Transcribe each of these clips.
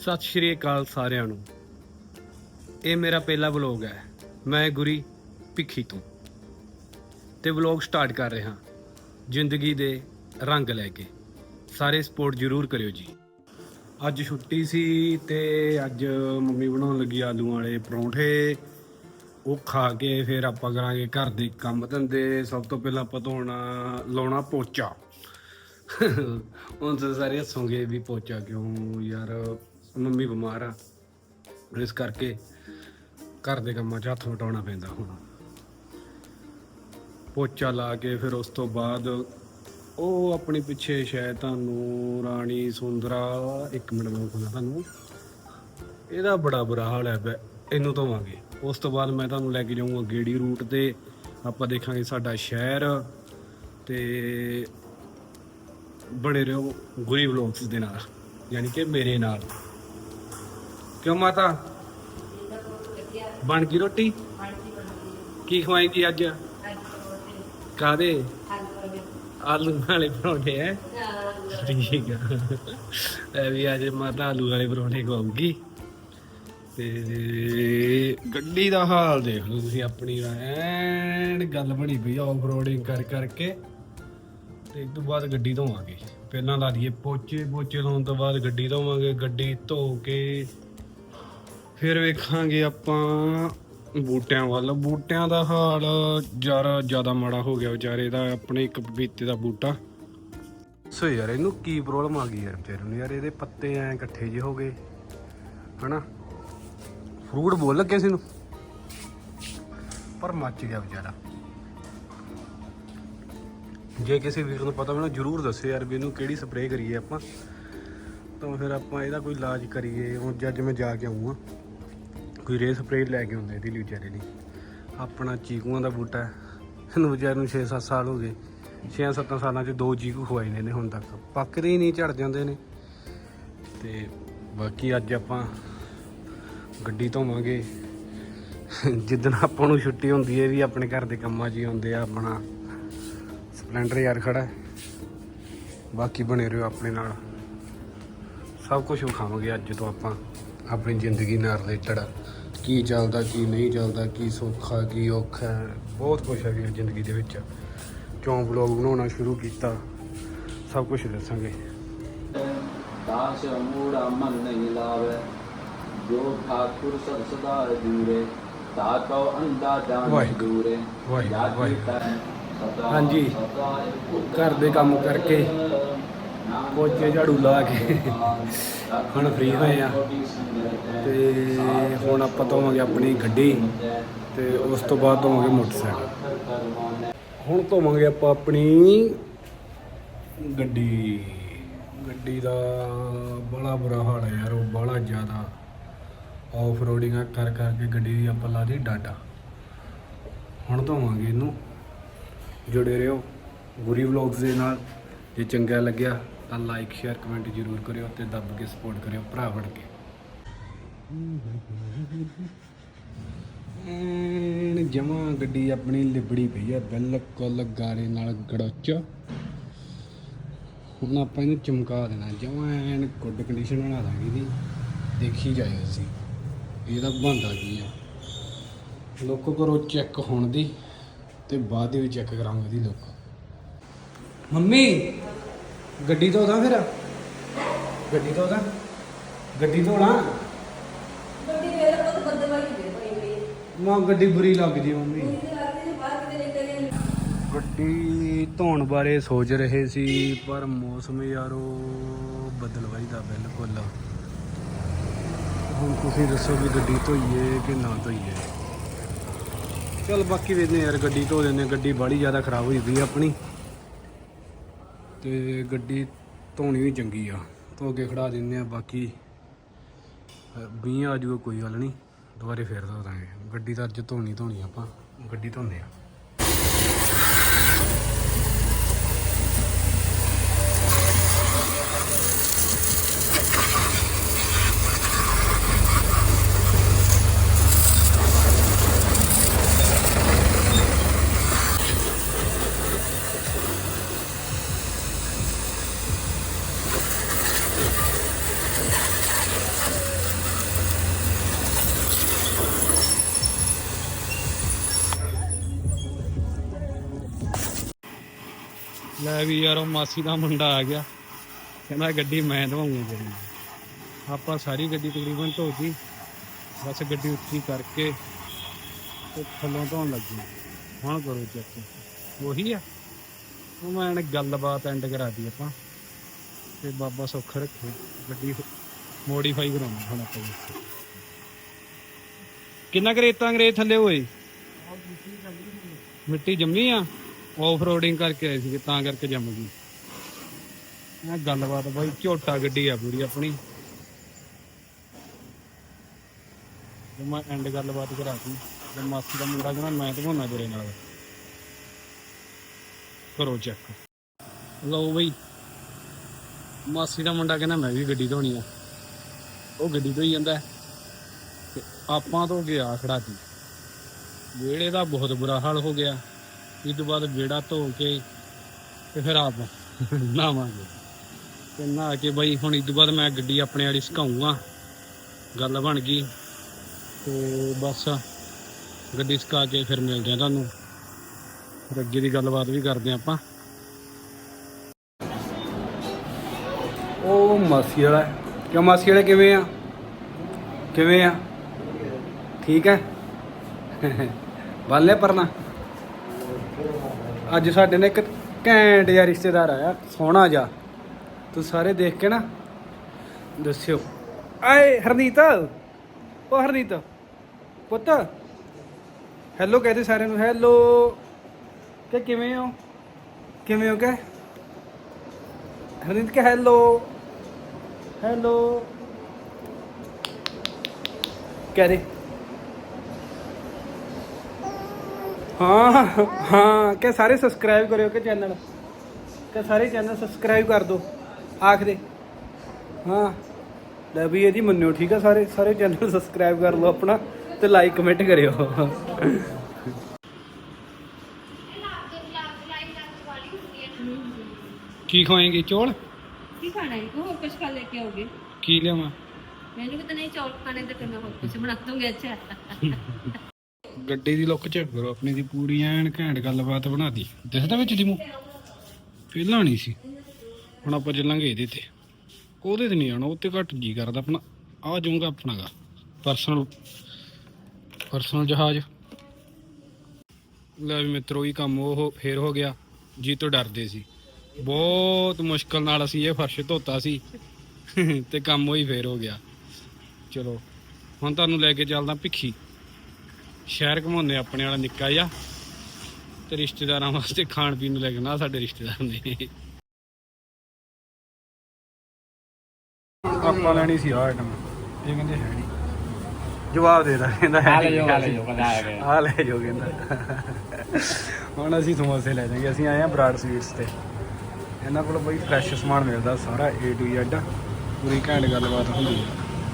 ਸਤਿ ਸ਼੍ਰੀ ਅਕਾਲ ਸਾਰਿਆਂ ਨੂੰ। ਇਹ ਮੇਰਾ ਪਹਿਲਾ ਵਲੌਗ ਹੈ। ਮੈਂ ਗੁਰੀ ਭਿੱਖੀ ਤੋਂ। ਤੇ ਵਲੌਗ ਸਟਾਰਟ ਕਰ ਰਿਹਾ। ਜ਼ਿੰਦਗੀ ਦੇ ਰੰਗ ਲੈ ਕੇ। ਸਾਰੇ ਸਪੋਰਟ ਜ਼ਰੂਰ ਕਰਿਓ ਜੀ। ਅੱਜ ਛੁੱਟੀ ਸੀ ਤੇ ਅੱਜ ਮੰਮੀ ਬਣਾਉਣ ਲੱਗੀ ਆਲੂ ਵਾਲੇ ਪਰੌਂਠੇ। ਉਹ ਖਾ ਕੇ ਫਿਰ ਆਪਾਂ ਕਰਾਂਗੇ ਘਰ ਦੇ ਕੰਮ ਧੰਦੇ। ਸਭ ਤੋਂ ਪਹਿਲਾਂ ਆਪਾਂ ਧੋਣਾ, ਲਾਉਣਾ ਪੋਚਾ। ਹੁਣ ਸਾਰੇ ਹੱਸੋਗੇ ਵੀ ਪੋਚਾ ਕਿਉਂ ਯਾਰ? ਮੰਮੀ ਬਿਮਾਰ ਆ। ਇਸ ਕਰਕੇ ਘਰ ਦੇ ਕੰਮਾਂ 'ਚ ਹੱਥ ਵਟਾਉਣਾ ਪੈਂਦਾ ਹੁਣ। ਪੋਚਾ ਲਾ ਕੇ ਫਿਰ ਉਸ ਤੋਂ ਬਾਅਦ ਉਹ ਆਪਣੇ ਪਿੱਛੇ ਸ਼ਾਇਦ ਤੁਹਾਨੂੰ ਰਾਣੀ ਸੁੰਦਰਾ, ਇੱਕ ਮਿੰਟ ਮੈਂ ਕਹਿੰਦਾ ਤੁਹਾਨੂੰ। ਇਹਦਾ ਬੜਾ ਬੁਰਾ ਹਾਲ ਹੈ ਬੈ- ਇਹਨੂੰ ਧੋਵਾਂਗੇ। ਉਸ ਤੋਂ ਬਾਅਦ ਮੈਂ ਤੁਹਾਨੂੰ ਲੈ ਕੇ ਜਾਊਂਗਾ ਗੇੜੀ ਰੂਟ ਤੇ। ਆਪਾਂ ਦੇਖਾਂਗੇ ਸਾਡਾ ਸ਼ਹਿਰ ਤੇ ਬਣੇ ਰਹੋ ਗੁਰੀ ਵਲੌਗਸ ਦੇ ਨਾਲ, ਯਾਨੀ ਕਿ ਮੇਰੇ ਨਾਲ। ਕਿਉਂ ਮਾਤਾ? ਬਣ ਗਈ ਰੋਟੀ? ਕੀ ਖਵਾਏਗੀ ਅੱਜ? ਕਾਦੇ ਆਲੂ ਵਾਲੇ ਪਰੌਂਠੇ ਐ ਠੀਕ ਆ। ਇਹ ਵੀ ਅੱਜ ਮਾਤਾ ਆਲੂ ਵਾਲੇ ਪਰੌਂਠੇ ਖਵਾਉਗੀ ਤੇ ਗੱਡੀ ਦਾ ਹਾਲ ਦੇਖ ਲਓ ਤੁਸੀਂ ਆਪਣੀ ਐਨ ਗੱਲ ਬਣੀ ਪਈ ਆਫ ਰੋਡਿੰਗ ਕਰ ਕਰਕੇ। ਤੇ ਇਸ ਤੋਂ ਬਾਅਦ ਗੱਡੀ ਧੋਵਾਂਗੇ। ਪਹਿਲਾਂ ਲਾ ਲਈਏ ਪੋਚੇ ਪੋਚੇ ਲਾਉਣ ਤੋਂ ਬਾਅਦ ਗੱਡੀ ਧੋਵਾਂਗੇ। ਗੱਡੀ ਧੋ ਕੇ ਫਿਰ ਵੇਖਾਂਗੇ ਆਪਾਂ ਬੂਟਿਆਂ ਵੱਲ। ਬੂਟਿਆਂ ਦਾ ਹਾਲ ਜਰਾ ਜ਼ਿਆਦਾ ਮਾੜਾ ਹੋ ਗਿਆ ਵਿਚਾਰੇ ਦਾ, ਆਪਣੇ ਇੱਕ ਪਪੀਤੇ ਦਾ ਬੂਟਾ। ਸੋ ਯਾਰ, ਇਹਨੂੰ ਕੀ ਪ੍ਰੋਬਲਮ ਆ ਗਈ ਯਾਰ ਵਿਚਾਰੇ ਨੂੰ? ਯਾਰ, ਇਹਦੇ ਪੱਤੇ ਐ ਇਕੱਠੇ ਜਿਹੇ ਹੋ ਗਏ, ਹਨਾ? ਫਰੂਟ ਬੋਲ ਲੱਗੇ ਸੀ ਨੂੰ ਪਰ ਮੱਚ ਗਿਆ ਵਿਚਾਰਾ। ਜੇ ਕਿਸੇ ਵੀਰ ਨੂੰ ਪਤਾ ਮੈਨੂੰ ਜਰੂਰ ਦੱਸਿਓ ਯਾਰ ਵੀ ਇਹਨੂੰ ਕਿਹੜੀ ਸਪਰੇਅ ਕਰੀਏ ਆਪਾਂ। ਤਾਂ ਫਿਰ ਆਪਾਂ ਇਹਦਾ ਕੋਈ ਇਲਾਜ ਕਰੀਏ ਹੁਣ ਜੱਜ ਮੈਂ ਜਾ ਕੇ ਆਉਂਗਾ ਕੋਈ ਰੇ ਸਪਰੇ ਲੈ ਕੇ ਆਉਂਦੇ ਇਹਦੀ ਲਈ ਵਿਚਾਰੇ ਲਈ। ਆਪਣਾ ਚੀਕੂਆਂ ਦਾ ਬੂਟਾ ਹੈ। ਇਹਨੂੰ ਵਿਚਾਰੇ ਨੂੰ 6-7 ਸਾਲ ਹੋ ਗਏ। 6-7 ਸਾਲਾਂ 'ਚ ਦੋ ਚੀਕੂ ਖਵਾਏ ਨੇ ਇਹਨੇ ਹੁਣ ਤੱਕ। ਪੱਕਦੇ ਹੀ ਨਹੀਂ, ਝੜ ਜਾਂਦੇ ਨੇ। ਤੇ ਬਾਕੀ ਅੱਜ ਆਪਾਂ ਗੱਡੀ ਧੋਵਾਂਗੇ। ਜਿੱਦਣ ਆਪਾਂ ਨੂੰ ਛੁੱਟੀ ਹੁੰਦੀ ਹੈ ਵੀ ਆਪਣੇ ਘਰ ਦੇ ਕੰਮਾਂ 'ਚ ਹੀ ਆਉਂਦੇ ਆ, ਆਪਣਾ ਸਪਲੈਂਡਰ ਯਾਰ ਖੜਾ ਬਾਕੀ ਬਣੇ ਰਹੋ ਆਪਣੇ ਨਾਲ। ਸਭ ਕੁਝ ਵਿਖਾਵਾਂਗੇ ਅੱਜ ਤੋਂ ਆਪਾਂ, ਆਪਣੀ ਜ਼ਿੰਦਗੀ ਨਾਲ ਰਿਲੇਟਡ ਕੀ ਚੱਲਦਾ ਕੀ ਨਹੀਂ ਚੱਲਦਾ ਕੀ ਸੌਖਾ ਕੀ ਔਖਾ ਬਹੁਤ ਕੁਝ ਹੈ ਵੀ ਜ਼ਿੰਦਗੀ ਦੇ ਵਿੱਚ। ਕਿਉਂ ਵਲੌਗ ਬਣਾਉਣਾ ਸ਼ੁਰੂ ਕੀਤਾ। ਸਭ ਕੁਝ ਦੱਸਾਂਗੇ। ਦਾਸ ਮੂੜਾ ਮਨ ਨਹੀਂ ਲਾਵੇ। ਜੋ ਠਾਕੁਰ ਸਰ ਸਦਾ ਦੂਰੇ ਤਾ ਕਉ ਅੰਦਾ ਜਾਣ ਦੂਰੇ। ਹਾਂਜੀ। ਘਰ ਦੇ ਕੰਮ ਕਰਕੇ। ਪੋਚੇ ਝਾੜੂ ਲਾ ਕੇ ਹੁਣ ਫ੍ਰੀ ਹੋਏ ਆ। ਤੇ ਹੁਣ ਆਪਾਂ ਧੋਵਾਂਗੇ ਆਪਣੀ ਗੱਡੀ ਤੇ ਉਸ ਤੋਂ ਬਾਅਦ ਧੋਵਾਂਗੇ ਮੋਟਰਸਾਈਕਲ। ਹੁਣ ਧੋਵਾਂਗੇ ਆਪਾਂ ਆਪਣੀ ਗੱਡੀ। ਗੱਡੀ ਦਾ ਬੜਾ ਬੁਰਾ ਹਾਲ ਹੈ ਯਾਰ, ਉਹ ਬੜਾ ਜ਼ਿਆਦਾ ਆਫ ਰੋਡਿੰਗ ਕਰ ਕਰਕੇ ਗੱਡੀ ਦੀ ਆਪਾਂ ਲਾ ਦੀ ਡਾਟਾ ਹੁਣ ਧੋਵਾਂਗੇ ਇਹਨੂੰ। ਜੁੜੇ ਰਹੋ ਗੁਰੀ ਵਲੌਗਸ ਦੇ ਨਾਲ, ਜੇ ਚੰਗਾ ਲੱਗਿਆ ਤਾਂ ਲਾਈਕ ਸ਼ੇਅਰ ਕਮੈਂਟ ਜ਼ਰੂਰ ਕਰਿਓ ਤੇ ਦੱਬ ਕੇ ਸਪੋਰਟ ਕਰਿਓ, ਭਰਾ ਬਣ ਕੇ। ਐਨ ਜਮਾ ਗੱਡੀ ਆਪਣੀ ਲਿਬੜੀ ਪਈ ਆ, ਬਿਲਕੁਲ ਗਾਰੇ ਨਾਲ ਗੜੋਚ। ਹੁਣ ਆਪਾਂ ਇਹਨੂੰ ਚਮਕਾ ਦੇਣਾ, ਜਮਾ ਐਨ ਗੁੱਡ ਕੰਡੀਸ਼ਨ ਬਣਾ ਦਾਂਗੇ ਇਹਦੀ। ਦੇਖੀ ਜਾਇਓ ਤੁਸੀਂ, ਇਹਦਾ ਬੰਦਾ ਕੀ ਆ। ਲੋਕੋ ਕਰੋ ਚੈੱਕ ਹੋਣ ਦੀ, ਤੇ ਬਾਅਦ ਦੇ ਵਿੱਚ ਚੈੱਕ ਕਰਾਂਗੇ ਇਹਦੀ ਲੁੱਕ ਮੰਮੀ ਗੱਡੀ ਧੋਦਾ ਫਿਰ? ਗੱਡੀ ਧੋਦਾ ਗੱਡੀ ਧੋਣਾ ਗੱਡੀ ਵੇਲੇ ਬਹੁਤ ਬੰਦੇ ਵਾਲੀ ਦੇ ਪਈ ਹੈ ਮਾਂ ਗੱਡੀ ਬੁਰੀ ਲੱਗਦੀ ਮੰਮੀ। ਦੇ ਗੱਡੀ ਧੋਣ ਬਾਰੇ ਸੋਚ ਰਹੇ ਸੀ ਪਰ ਮੌਸਮ ਯਾਰੋ ਬਦਲ ਵਜਦਾ ਬਿਲਕੁਲ। ਹੁਣ ਤੁਸੀਂ ਦੱਸੋ ਵੀ ਗੱਡੀ ਧੋਈਏ ਕਿ ਨਾ ਧੋਈਏ? ਚਲ ਬਾਕੀ ਵੇਖਦੇ ਯਾਰ ਗੱਡੀ ਧੋ ਦਿੰਦੇ। ਗੱਡੀ ਬਾਹਲੀ ਜ਼ਿਆਦਾ ਖਰਾਬ ਹੋਈ ਪਈ ਆਪਣੀ। ਤੇ ਗੱਡੀ ਧੋਣੀ ਵੀ ਚੰਗੀ ਆ। ਧੋ ਕੇ ਖੜਾ ਦਿੰਦੇ ਆ, ਬਾਕੀ 20 ਆ ਜਾਊਗਾ ਕੋਈ ਗੱਲ ਨਹੀਂ। ਦੁਬਾਰੇ ਫੇਰ ਧੋ ਦਾਂਗੇ। ਗੱਡੀ ਤਾਂ ਅੱਜ ਧੋਣੀ ਧੋਣੀ ਆਪਾਂ। ਗੱਡੀ ਧੋਂਦੇ ਆ। ਲੈ ਵੀ ਯਾਰ ਉਹ ਮਾਸੀ ਦਾ ਮੁੰਡਾ ਆ ਗਿਆ। ਕਹਿੰਦਾ ਗੱਡੀ ਮੈਂ ਧਵਾਉਂਗਾ ਤੇਰੀ। ਆਪਾਂ ਸਾਰੀ ਗੱਡੀ ਤਕਰੀਬਨ ਧੋਤੀ। ਬਸ ਗੱਡੀ ਉੱਚੀ ਕਰਕੇ ਤੇ ਥੱਲੋਂ ਧੋਣ ਲੱਗੀ। ਹੁਣ ਕਰੋ ਚੈੱਕ। ਉਹੀ ਆ। ਉਹ ਮੈਂ ਇਹਨੇ ਗੱਲਬਾਤ ਐਂਡ ਕਰਾਤੀ ਆਪਾਂ। ਤੇ ਬਾਬਾ ਸੁੱਖ ਰੱਖੇ। ਗੱਡੀ ਮੋਡੀਫਾਈ ਕਰਾਉਣੀ ਹੁਣ ਆਪਾਂ ਜੀ। ਕਿੰਨਾ ਕਰੇਤਾ ਅੰਗਰੇਜ਼ ਥੱਲੇ ਹੋਏ ਮਿੱਟੀ ਜੰਮੀ ਆ? ਆਫ ਰੋਡਿੰਗ ਕਰਕੇ ਆਏ ਸੀਗੇ, ਤਾਂ ਕਰਕੇ ਜੰਮ ਗਈ ਇਹ ਗੱਲਬਾਤ ਬਾਈ, ਝੋਟਾ ਗੱਡੀ ਆ ਪੂਰੀ ਆਪਣੀ। ਤੇ ਮੈਂ ਐਂਡ ਗੱਲਬਾਤ ਕਰਾਤੀ। ਤੇ ਮਾਸੀ ਦਾ ਮੁੰਡਾ ਕਹਿੰਦਾ, ਮੈਂ ਧਵਾਉਣਾ ਤੇਰੇ ਨਾਲ। ਕਰੋ ਚੈੱਕ ਲਓ ਬਈ। ਮਾਸੀ ਦਾ ਮੁੰਡਾ ਕਹਿੰਦਾ, ਮੈਂ ਵੀ ਗੱਡੀ ਧੋਣੀ ਆ। ਉਹ ਗੱਡੀ ਧੋਈ ਜਾਂਦਾ ਹੈ। ਤੇ ਆਪਾਂ ਤੋਂ ਗਿਆ ਖੜਾਤੀ। ਵਿਹੜੇ ਦਾ ਬਹੁਤ ਬੁਰਾ ਹਾਲ ਹੋ ਗਿਆ। ਇਸ ਤੋਂ ਬਾਅਦ ਵਿਹੜਾ ਧੋ ਕੇ ਤੇ ਫਿਰ ਆਪ ਨਹਾਵਾਂਗੇ। ਤੇ ਨਹਾ ਕੇ ਬਈ ਹੁਣ ਇਸ ਤੋਂ ਬਾਅਦ ਮੈਂ ਗੱਡੀ ਆਪਣੇ ਵਾਲੀ ਸੁਕਾਉਂਗਾ ਗੱਲ ਬਣ ਗਈ। ਤੇ ਬਸ ਗੱਡੀ ਸੁਕਾ ਕੇ ਫਿਰ ਮਿਲਦੇ ਆ ਤੁਹਾਨੂੰ। ਫਿਰ ਅੱਗੇ ਦੀ ਗੱਲਬਾਤ ਵੀ ਕਰਦੇ ਆ ਆਪਾਂ। ਉਹ ਮਾਸੀ ਵਾਲਾ ਕਿਉਂ ਮਾਸੀ ਵਾਲਾ ਕਿਵੇਂ ਆ? ਕਿਵੇਂ ਆ? ਠੀਕ ਹੈ। ਵਾਲੇ ਪਰਨਾ। ਅੱਜ ਸਾਡੇ ਨੇ ਇੱਕ ਘੈਂਟ ਜਿਹਾ ਰਿਸ਼ਤੇਦਾਰ ਆਇਆ, ਸੋਹਣਾ ਜਿਹਾ। ਤੂੰ ਸਾਰੇ ਦੇਖ ਕੇ ਨਾ ਦੱਸਿਓ। ਆਏ ਹਰਨੀਤ ਉਹ ਹਰਨੀਤ, ਪੁੱਤ। ਹੈਲੋ ਕਹਦੇ ਸਾਰਿਆਂ ਨੂੰ ਹੈਲੋ ਕਿ ਕਿਵੇਂ ਹੋ? ਕਿਵੇਂ ਹੋ ਕਿ ਹਰਨੀਤ ਕਿ ਹੈਲੋ ਹੈਲੋ ਕਹਿ ਦੇ। ਹਾਂ ਹਾਂ ਕਿ ਸਾਰੇ ਸਬਸਕ੍ਰਾਈਬ ਕਰਿਓ ਕਿ ਚੈਨਲ ਕਿ ਸਾਰੇ ਚੈਨਲ ਸਬਸਕ੍ਰਾਈਬ ਕਰ ਦਿਓ ਆਖ ਦੇ। ਹਾਂ। ਲੈ ਵੀ ਇਹਦੀ ਮੰਨਿਓ ਠੀਕ ਆ ਸਾਰੇ ਸਾਰੇ ਚੈਨਲ ਸਬਸਕ੍ਰਾਈਬ ਕਰ ਲਓ ਆਪਣਾ ਤੇ ਲਾਈਕ ਕਮੈਂਟ ਕਰਿਓ। ਕੀ ਖਾਏਂਗੇ ਚੋਲ? ਕੀ ਖਾਣਾ ਹੈ? ਉਹ ਕੁਝ ਖਾ ਲੈ ਕੇ ਆਓਗੇ? ਕੀ ਲਿਆਵਾਂ? ਮੈਨੂੰ ਪਤਾ ਨਹੀਂ ਚੌਲ ਖਾਣੇ ਤੇ ਕਿੰਨਾ ਹੋਰ ਕੁਝ ਬਣਾ ਦੂੰਗੇ ਅੱਛਾ। ਗੱਡੀ ਦੀ ਲੁੱਕ ਚੈੱਕ ਕਰੋ, ਆਪਣੀ ਦੀ ਪੂਰੀ ਐਨ ਘੈਂਟ ਗੱਲਬਾਤ ਬਣਾਤੀ ਦਿਸਦਾ ਵਿੱਚ ਦੀ ਮੂੰਹ? ਪਹਿਲਾਂ ਨਹੀਂ ਸੀ। ਹੁਣ ਆਪਾਂ ਚੱਲਾਂਗੇ ਇਹਦੇ ਤੇ। ਉਹਦੇ ਤੇ ਨਹੀਂ ਆਣਾ ਉਹ ਤੇ ਘੱਟ ਜੀ ਕਰਦਾ ਆਪਣਾ। ਆ ਜਾਊਗਾ ਆਪਣਾਗਾ। ਪਰਸਨਲ ਪਰਸਨਲ ਜਹਾਜ਼। ਲੈ ਵੀ ਮਿੱਤਰੋ ਇਹ ਕੰਮ ਉਹ ਫੇਰ ਹੋ ਗਿਆ। ਜੀ ਤੋਂ ਡਰਦੇ ਸੀ। ਬਹੁਤ ਮੁਸ਼ਕਲ ਨਾਲ ਅਸੀਂ ਇਹ ਫਰਸ਼ ਧੋਤਾ ਸੀ। ਤੇ ਕੰਮ ਉਹੀ ਫੇਰ ਹੋ ਗਿਆ। ਚਲੋ, ਹੁਣ ਤੁਹਾਨੂੰ ਲੈ ਕੇ ਚੱਲਦਾ ਭਿੱਖੀ। ਸ਼ਹਿਰ ਘਮਾਉਂਦੇ ਆਪਣੇ ਵਾਲਾ ਨਿੱਕਾ ਜਿਹਾ ਤੇ ਰਿਸ਼ਤੇਦਾਰਾਂ ਵਾਸਤੇ ਖਾਣ ਪੀਣ ਨੂੰ ਲੈ ਕੇ ਨਾ ਸਾਡੇ ਰਿਸ਼ਤੇਦਾਰ ਨੇ। ਆਪਾਂ ਲੈਣੀ ਸੀ ਆ ਆਈਟਮ ਇਹ ਕਹਿੰਦੇ ਹੈ ਨਹੀਂ। ਜਵਾਬ ਦੇ ਦਾ ਕਹਿੰਦਾ ਹੈ ਨਹੀਂ। ਆ ਲੈ ਜਾਓ ਆ ਲੈ ਜਾਓ ਕਹਿੰਦਾ। ਹੁਣ ਅਸੀਂ ਸਮੋਸੇ ਲੈ ਜਾਵਾਂਗੇ ਅਸੀਂ ਆਏ ਆ ਬਰਾੜ ਸਵੀਟਸ ਤੇ। ਇਹਨਾਂ ਕੋਲ ਬਈ ਫਰੈਸ਼ ਸਮਾਨ ਮਿਲਦਾ ਸਾਰਾ A to Z ਪੂਰੀ ਘੈਂਟ ਗੱਲਬਾਤ ਹੁੰਦੀ ਹੈ।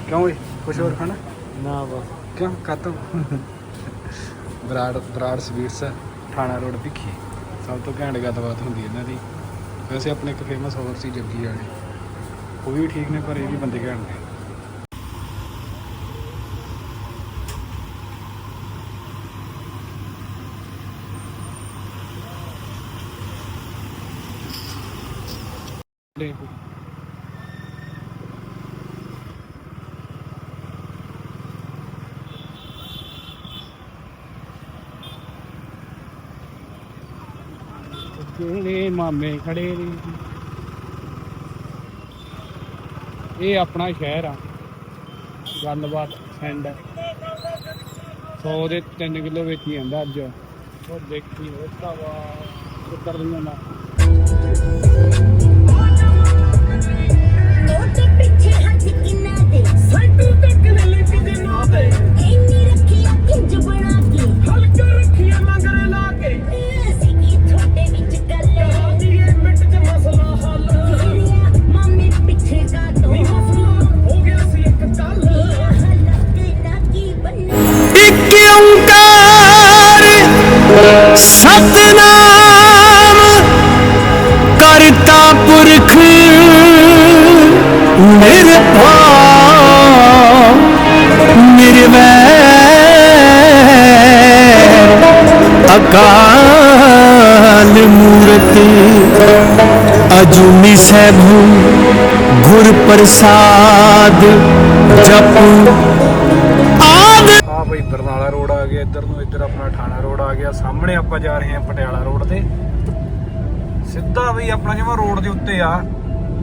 ਕਿਉਂ ਓਏ? ਕੁਝ ਹੋਰ ਖਾਣਾ? ਨਾ ਬਸ। ਕਿਉਂ? ਕਾਤੋਂ ਬਰਾੜ ਬਰਾੜ ਸਵੀਟਸ ਥਾਣਾ ਰੋਡ ਭਿੱਖੀ। ਸਭ ਤੋਂ ਘੈਂਟ ਗੱਲਬਾਤ ਹੁੰਦੀ ਇਹਨਾਂ ਦੀ। ਵੈਸੇ ਆਪਣੇ ਇੱਕ ਫੇਮਸ ਹੋਰ ਸੀ ਜੱਗੀ ਵਾਲੇ। ਉਹ ਵੀ ਠੀਕ ਨੇ, ਪਰ ਇਹ ਵੀ ਬੰਦੇ ਘੈਂਟ ਨੇ। ਕਿਹੜੇ ਮਾਮੇ ਖੜੇ ਨੇ ਇਹ ਆਪਣਾ ਸ਼ਹਿਰ ਆ। ਗੱਲਬਾਤ ਸੈਂਡ 100 ਦੇ 3 ਕਿਲੋ ਵਿੱਚ ਜਾਂਦਾ ਅੱਜ। ਉਹ ਦੇਖੀ, ਉਹ ਭਰਾਵਾ ਉੱਤਰ ਨਹੀਂ ਨਾ ਇੰਨੀ ਰੱਖੀ ਕਿੰਜ ਬਣਾ ਕੇ ਹਲਕਾ ਰੱਖੀਆਂ ਮੰਗਰੇ ਲਾ ਕੇ। ਸਤਨਾਮ ਕਰਤਾ ਪੁਰਖ ਨਿਰਭਉ ਨਿਰਵੈਰ ਅਕਾਲ ਮੂਰਤ ਅਜੂਨੀ ਸੈਭੂ ਗੁਰ ਪ੍ਰਸਾਦ ਜਪ। ਆਦ ਆ ਬਈ ਬਰਨਾਲਾ ਰੋਡ ਇੱਧਰ ਨੂੰ ਇੱਧਰ ਆਪਣਾ ਠਾਣਾ ਰੋਡ ਆ ਗਿਆ, ਸਾਹਮਣੇ ਆਪਾਂ ਜਾ ਰਹੇ ਹਾਂ ਪਟਿਆਲਾ ਰੋਡ ਤੇ। ਸਿੱਧਾ ਵੀ ਆਪਣਾ ਜਿਵੇਂ ਰੋਡ ਦੇ ਉੱਤੇ ਆ,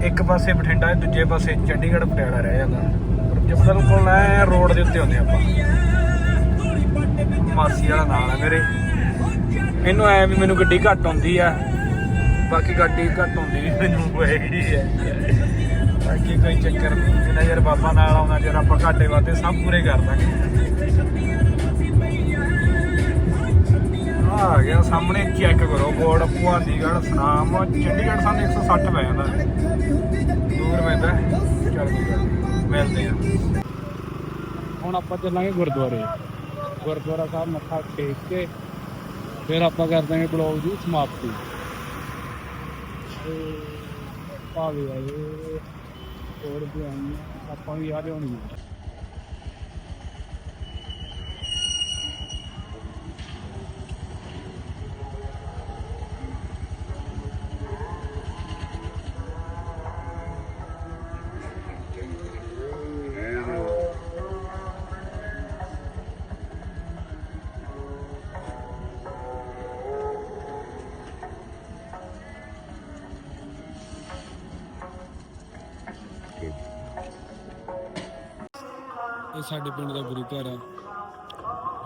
ਇੱਕ ਪਾਸੇ ਬਠਿੰਡਾ ਹੈ ਦੂਜੇ ਪਾਸੇ ਚੰਡੀਗੜ੍ਹ ਪਟਿਆਲਾ ਰਹਿ ਜਾਂਦਾ। ਪਰ ਜੇ ਬਿਲਕੁਲ ਐ ਰੋਡ ਦੇ ਉੱਤੇ ਹੁੰਦੇ ਆਪਾਂ। ਮਾਸੀ ਵਾਲਾ ਨਾਲ ਆ ਮੇਰੇ। ਇਹਨੂੰ ਐ ਵੀ ਮੈਨੂੰ ਗੱਡੀ ਘੱਟ ਆਉਂਦੀ ਆ। ਬਾਕੀ ਗੱਡੀ ਘੱਟ ਆਉਂਦੀ ਵੀ ਮੈਨੂੰ ਹੋਏਗੀ ਹੈ ਬਾਕੀ ਕੋਈ ਚੱਕਰ ਨਹੀਂ ਜਿਹੜਾ ਯਾਰ ਬਾਬਾ ਨਾਲ ਆਉਂਦਾ ਜਰ ਆਪਾਂ ਘਾਟੇ ਵਾਤੇ ਸਭ ਪੂਰੇ ਕਰ ਦਾਂਗੇ। ਆਹ ਆ ਗਿਆ ਸਾਹਮਣੇ ਚੈੱਕ ਕਰੋ, ਬੋਰਡ ਭਵਾਨੀਗੜ੍ਹ ਸਨਾਮ, ਚੰਡੀਗੜ੍ਹ ਸਾਨੂੰ 160 ਪੈ ਜਾਂਦਾ। ਦੂਰ ਪੈਂਦਾ ਚੱਲ ਮਿਲਦੇ ਆ। ਹੁਣ ਆਪਾਂ ਚੱਲਾਂਗੇ ਗੁਰਦੁਆਰੇ। ਗੁਰਦੁਆਰਾ ਸਾਹਿਬ ਮੱਥਾ ਟੇਕ ਕੇ ਫਿਰ ਆਪਾਂ ਕਰ ਦਾਂਗੇ ਬਲੌਗ ਦੀ ਸਮਾਪਤੀ। ਤੇ ਭਾਵੇਂ ਆਏ, ਹੋਰ ਵੀ ਆਈਆਂ ਆਪਾਂ ਵੀ ਆ ਲਿਆਉਣੀ ਇਹ ਸਾਡੇ ਪਿੰਡ ਦਾ ਗੁਰੂ ਘਰ ਆ।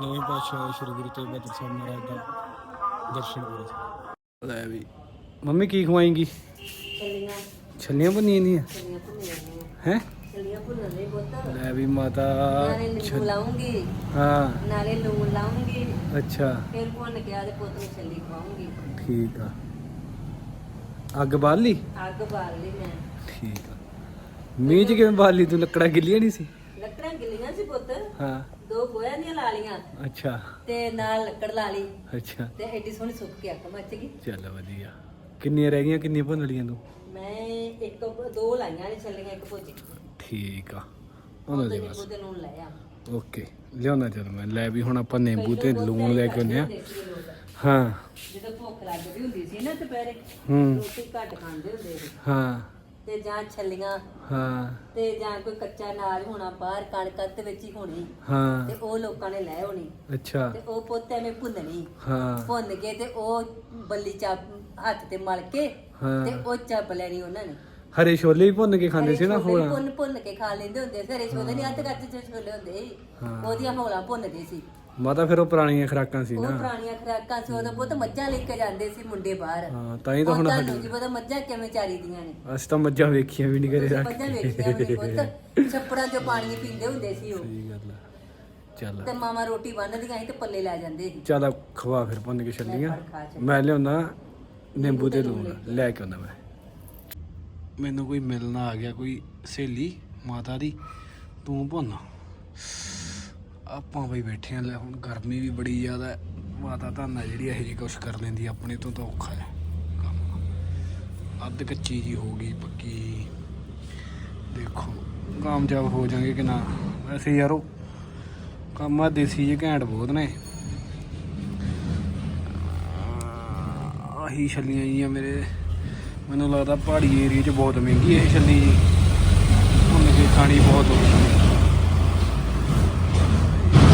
ਨਵੇਂ ਪਾਤਸ਼ਾਹ ਸ੍ਰੀ ਗੁਰੂ ਤੇਗ ਬਹਾਦਰ ਸਾਹਿਬ ਮਹਾਰਾਜ ਦਾ ਦਰਸ਼ਨ ਕਰੋ। ਲੈ ਵੀ। ਮੰਮੀ ਕੀ ਖਵਾਏਂਗੀ? ਛੱਲੀਆਂ। ਬਣੀਆਂ ਨਹੀਂ ਹੈ? ਪੁੱਤ। ਲੈ ਵੀ ਮਾਤਾ ਨਾਲੇ ਨਿੰਬੂ ਲਾਉਂਗੀ। ਹਾਂ। ਨਾਲੇ ਲੂਣ ਲਾਉਂਗੀ। ਅੱਛਾ। ਫਿਰ ਭੁੰਨ ਕੇ ਆਦੇ ਪੁੱਤ ਨੂੰ ਛੱਲੀ ਖਵਾਉਂਗੀ। ਠੀਕ ਆ। ਅੱਗ ਬਾਲ ਲਈ? ਅੱਗ ਬਾਲ ਲਈ ਮੈਂ। ਠੀਕ ਆ। ਮੀਂਹ ਚ ਕਿਵੇਂ ਬਾਲ ਲਈ? ਤੂੰ ਲੱਕੜਾਂ ਗਿੱਲੀਆਂ ਨਹੀਂ ਸੀ? ਲੱਕੜਾਂ ਗਿੱਲੀਆਂ ਸੀ ਪੁੱਤ। ਹਾਂ। ਦੋ ਗੋਹਿਆਂ ਦੀਆਂ ਲਾ ਲੀਆਂ ਅੱਛਾ। ਤੇ ਨਾਲ ਲੱਕੜ ਲਾ ਲਈ। ਅੱਛਾ। ਤੇ ਐਡੀ ਸੋਹਣੀ ਸੁੱਕ ਕੇ ਅੱਗ ਮੱਚ ਗਈ। ਚੱਲ ਵਧੀਆ। ਕਿੰਨੀਆਂ ਰਹਿ ਗਈਆਂ ਕਿੰਨੀਆਂ ਭੁੰਨ ਲਈਆਂ ਤੂੰ? ਮੈਂ ਇੱਕ ਦੋ ਲਾਈਆਂ ਨੇ ਛੱਲੀਆਂ ਇੱਕ ਭੁੱਜ ਠੀਕ ਆ। ਉਹਨਾਂ ਦੇ ਬਸ। ਉਹਦੇ ਨੂੰ ਲਾਇਆ ਓਕੇ। ਲਿਆਉਣਾ ਚੱਲ ਮੈਂ। ਲੈ ਵੀ ਹੁਣ ਆਪਾਂ ਨਿੰਬੂ ਤੇ ਲੂਣ ਲੈ ਕੇ ਆਉਂਦੇ ਆ। ਹਾਂ। ਜਦੋਂ ਭੁੱਖ ਲੱਗਦੀ ਹੁੰਦੀ ਸੀ ਨਾ ਦੁਪਹਿਰੇ। ਹੂੰ। ਰੋਟੀ ਘੱਟ ਖਾਂਦੇ ਹੁੰਦੇ ਸੀ। ਹਾਂ। ਤੇ ਜਾਂ ਛੱਲੀਆਂ ਹਾਂ। ਤੇ ਜਾਂ ਕੋਈ ਕੱਚਾ ਨਾਰ ਹੋਣਾ ਬਾਹਰ ਕਣਕ ਦੇ ਵਿੱਚ ਹੀ ਹੋਣੀ ਹਾਂ। ਤੇ ਉਹ ਲੋਕਾਂ ਨੇ ਲੈ ਹੋਣੀ ਅੱਛਾ। ਤੇ ਉਹ ਪੁੱਤ ਐਵੇਂ ਭੁੰਨਣੀ। ਹਾਂ। ਭੁੰਨ ਕੇ ਤੇ ਉਹ ਬੱਲੀ ਚਾਪ ਹੱਥ ਤੇ ਮਲ ਕੇ ਹਾਂ। ਤੇ ਉਹ ਚੱਬ ਲੈਣੀ ਉਹਨਾਂ ਨੇ। ਹਰੇ ਛੋਲੇ ਵੀ ਭੁੰਨ ਕੇ ਖਾਂਦੇ ਸੀ ਨਾ ਹਰੇ ਛੋਲੇ ਹੋਲਾ ਭੁੰਨ ਭੁੰਨ ਕੇ ਖਾ ਲੈਂਦੇ ਹੁੰਦੇ ਸੀ। ਹਰੇ ਛੋਲੇ ਨਹੀਂ ਅੱਧ ਕੱਚ ਛੋਲੇ ਹੁੰਦੇ ਸੀ। ਉਹਦੀਆਂ ਹੋਲਾਂ ਭੁੰਨਦੇ ਸੀ। ਮਾਤਾ ਫਿਰ ਉਹ ਪੁਰਾਣੀਆਂ ਖਰਾਕਾਂ ਸੀ ਉਹ ਨਾ। ਪੁਰਾਣੀਆਂ ਖਰਾਕਾਂ ਸੀ ਉਹਦਾ ਬਹੁਤ ਮੱਝਾਂ ਲੈ ਕੇ ਜਾਂਦੇ ਸੀ ਮੁੰਡੇ ਬਾਹਰ। ਹਾਂ ਤਾਂ ਹੀ ਤਾਂ ਹੁਣ ਤੁਹਾਨੂੰ ਕੀ ਪਤਾ ਮੱਝਾਂ ਕਿਵੇਂ ਚਾਰੀ ਦੀਆਂ ਨੇ? ਅਸੀਂ ਤਾਂ ਮੱਝਾਂ ਵੇਖੀਆਂ ਵੀ ਨਹੀਂ ਕਰੇ ਰੱਖ ਮੱਝਾਂ ਵੇਖੀਆਂ ਹੋਣੀ ਪੁੱਤ। ਛੱਪੜਾਂ 'ਚੋਂ ਪਾਣੀ ਪੀਂਦੇ ਹੁੰਦੇ ਸੀ ਉਹ। ਸਹੀ ਗੱਲ ਆ। ਚੱਲ। ਤੇ ਮਾਮਾ ਰੋਟੀ ਬੰਨ੍ਹਦੀਆਂ ਸੀ ਤੇ ਪੱਲੇ ਲੈ ਜਾਂਦੇ ਸੀ। ਚੱਲ ਆ ਖਵਾ ਫਿਰ ਭੁੰਨ ਕੇ ਛੱਲੀਆਂ। ਫੜ ਖਾ ਚ ਮੈਂ ਲਿਆਉਣਾ ਨਿੰਬੂ ਤੇ ਲੂਣ। ਲੈ ਕੇ। ਆਉਂਦਾ ਮੈਂ। ਮੈਨੂੰ ਕੋਈ ਮਿਲਣਾ ਆ ਗਿਆ ਕੋਈ ਸਹੇਲੀ ਮਾਤਾ ਦੀ। ਤੂੰ ਭੁੰਨ। ਆਪਾਂ ਬਈ ਬੈਠੇ ਆ, ਲੈ ਹੁਣ ਗਰਮੀ ਵੀ ਬੜੀ ਜ਼ਿਆਦਾ ਹੈ। ਮਾਤਾ ਧੰਨਾ ਜਿਹੜੀ ਇਹੋ ਜਿਹੀ ਕੁਛ ਕਰ ਲੈਂਦੀ ਆਪਣੇ ਤੋਂ ਤਾਂ ਔਖਾ ਹੈ। ਕੰਮ ਅੱਧ ਕੱਚੀ ਜੀ ਹੋ ਗਈ, ਪੱਕੀ। ਦੇਖੋ, ਕਾਮਯਾਬ ਹੋ ਜਾਾਂਗੇ ਕਿ ਨਾ? ਵੈਸੇ ਯਾਰੋ, ਕੰਮ ਆ, ਦੇਸੀ ਜੇ ਘੈਂਟ ਬਹੁਤ ਨੇ। ਆਹੀ ਛੱਲੀਆਂ ਜੀਆਂ ਮੇਰੇ, ਮੈਨੂੰ ਲੱਗਦਾ ਪਹਾੜੀ ਏਰੀਆ 'ਚ ਬਹੁਤ ਮਹਿੰਗੀ ਇਹ ਛੱਲੀ ਜੀ। ਹੁਣ ਕੇ ਖਾਣੀ ਬਹੁਤ ਔਖੀ